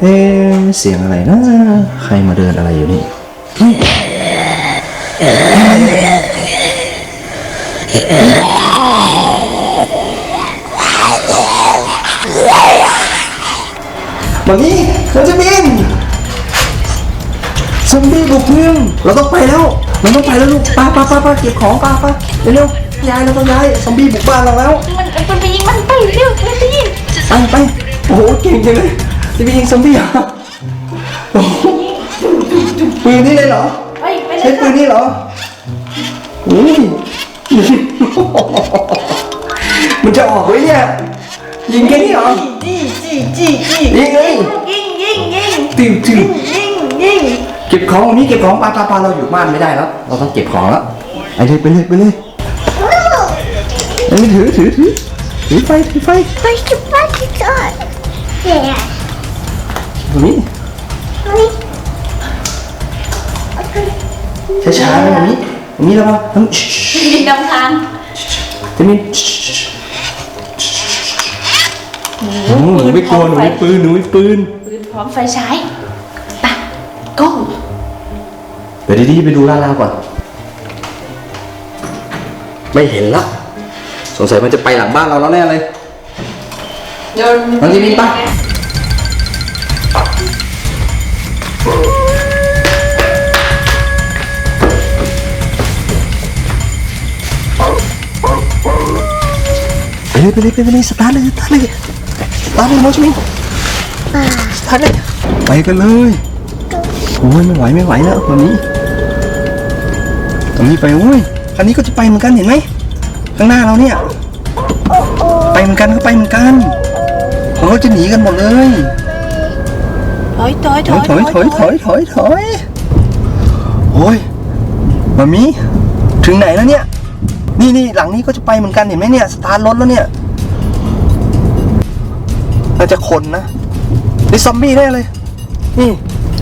เอ๊ะเสียงอะไรนะ ใครมาเดินอะไรอยู่นี่ มานี่เราจะบินซอมบี้บุกเมืองเราต้องไปแล้วเราต้องไปแล้วลูกป้าป้าป้าป้าเก็บของป้าป้าเร็วๆย้ายเราต้องย้ายซอมบี้บุกบ้านเราแล้ว มันมันไปยิงมันไปเร็วมันไปยิงไปไปโอ้โหเก่งจังเลย จะไปยิงซอมบี้เหรอโอ้โหปืนนี่เลยเหรอไปไปเลใช้ยปืนนี่เหรออุ้ยมันจะออกไหมเนี่ยยิงแค่นี้เหรอ จี้จี้จี้จี้ยิงเลย ยิงยิงยิงติวติวยิงยิงเก็บของวันนี้เก็บของปาปาปาเราอยู่บ้านไม่ได้แล้ว เราต้องเก็บของแล้วไปเลยไปเลยไปเลยไปเลยถือถือถือถือไฟถือไฟ ไปจุดบ้านที่ก่อนเนี่ยต รงนี้นี่ช้าๆนะตรงนี้ตรงนี้แล้วก็ทำยิงนำทางจะมีหนูไม่กลัวหนูมีปืนหนูมีปืนปืนพร้อมไฟฉายไปก้องเดี๋ยวดีๆไปดูลาดลาวก่อน ไม่เห็นละสงสัยมันจะไปหลังบ้านเราแล้วแน่เลยโยนน้องจีมินไปไเลยไปเลยไปเลยสตาร์ทเลยสตาร์ทเลยสตาร์ทเลยน้องจีมินสตาร์ทเลยไปกันเลยโอ้ยไม่ไหวไม่ไหวแล้ววันนี้ตรงนี้ไปโอ้ยคันนี้ก็จะไปเหมือนกันเห็นไหมข้างหน้าเราเนี่ยไปเหมือนกันก็ไปเหมือนกันเขาก็จะหนีกันหมดเลยถอยถอยถอยถอยถอยถอยถอยถอยโอ้ยมามีถึงไหนแล้วเนี่ย นี่นี่หลังนี้ก็จะไปเหมือนกันเห็นไหมเนี่ยสตาร์ทรถแล้วเนี่ยน่าจะคนนะนี่ซอมบี้แน่เลย นี่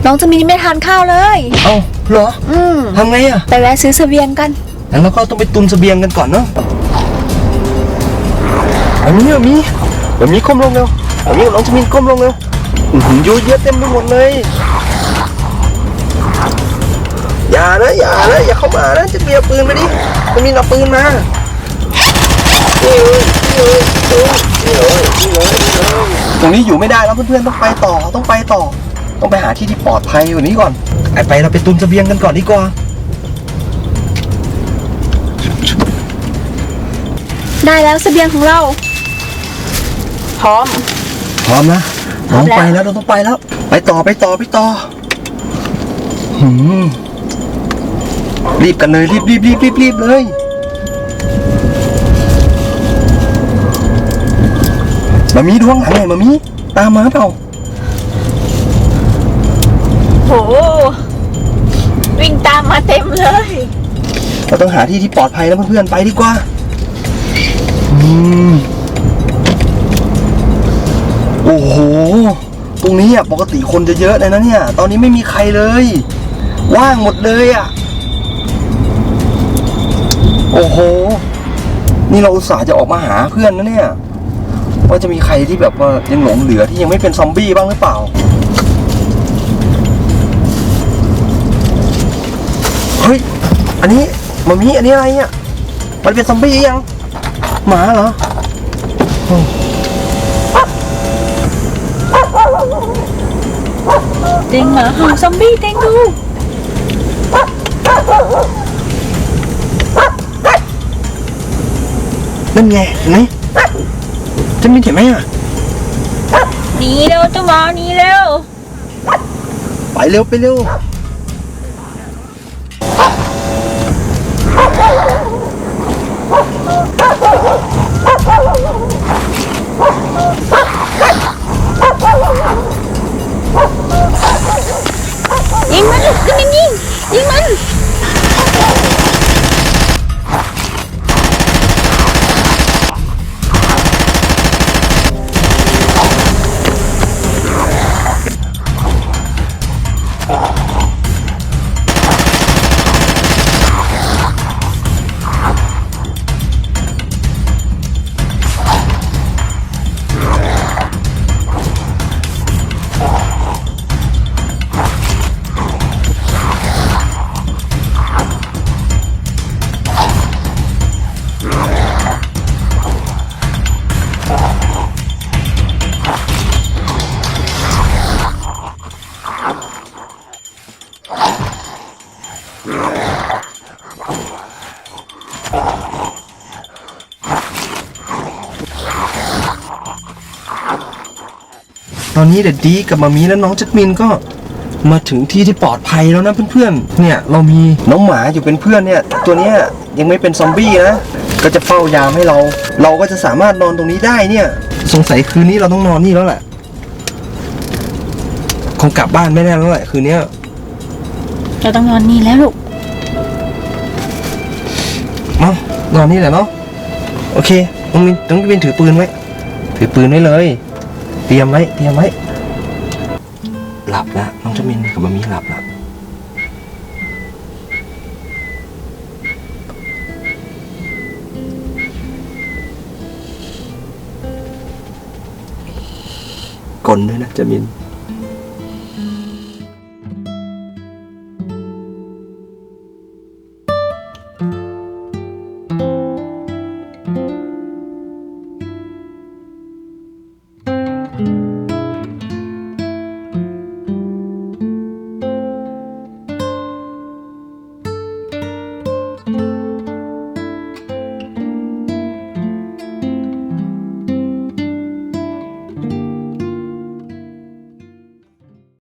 น้องจะมีไม่ทานข้าวเลย เอ้าเหรอ อืมทำไงอะไปแวะซื้อเสบียงกันงั้นเราก็ต้องไปตุนเสบียงกันก่อนเนาะแบบนี้แบบนี้แบบนี้ก้มลงเร็วแบบนี้น้องจะมีก้มลงเร็วอื้อหือเยอะแยะเต็มไปหมดเลย อย่านะอย่านะอย่าเข้ามานะจะมีเอาปืนมาดิจะมีเอาปืนมานี่เลยนี่เลยนี่เลยนี่เลยนี่เลยตรงนี้อยู่ไม่ได้แล้วเพื่อนๆต้องไปต่อต้องไปต่อ ต้องไปหาที่ที่ปลอดภัยกว่านี้ก่อนไปไปเราไปตุนเสบียงกันก่อนดีกว่าได้แล้วเสบียงของเรา พร้อม พร้อมนะพร้อมเราแล้วไปแล้วเราต้องไปแล้ว ไปต่อไปต่อไปต่อหืม รีบกันเลยรีบรีบรีบรีบรีบเลยมามีดวงหลังไงมามีตามมาเปล่าโหวิ่งตามมาเต็มเลย เราต้องหาที่ที่ปลอดภัยแล้วเพื่อนๆไปดีกว่าอืมโอ้โห ตรงนี้อะปกติคนจะเยอะเลยนะเนี่ย ตอนนี้ไม่มีใครเลย ว่างหมดเลยอะ โอ้โห นี่เราอุตส่าห์จะออกมาหาเพื่อนนะเนี่ย ว่าจะมีใครที่แบบว่ายังหลงเหลือที่ยังไม่เป็นซอมบี้บ้างหรือเปล่า เฮ้ย อันนี้มามีอันนี้อะไรเนี่ย มันเป็นซอมบี้ยัง หมาเหรอเต็งหมาเห่าซอมบี้เต็งดู นั่น ไงเห็นไหมจะมีเห็นไหมอะหนีเร็วเจ้าหมาหนีเร็ว ไปเร็วไปเร็ว ตอนนี้เด็ดดีกับมามีและน้องจัดมินก็มาถึงที่ที่ปลอดภัยแล้วนะเพื่อนๆ เนี่ยเรามีน้องหมาอยู่เป็นเพื่อนเนี่ย ตัวเนี้ยยังไม่เป็นซอมบี้นะ ก็จะเฝ้ายามให้เรา เราก็จะสามารถนอนตรงนี้ได้เนี่ย สงสัยคืนนี้เราต้องนอนนี่แล้วแหละ คงกลับบ้านไม่ได้แล้วแหละคืนเนี้ยเราต้องนอนนี่แล้วลูกมานอนนี่แหละเนาะ โอเคน้องมินน้องมินถือปืนไว้ ถือปืนไว้เลย เตรียมไว้ เตรียมไว้ หลับแล้วน้องเจมินกับมามีหลับแล้วกลนด้วยนะเจมิน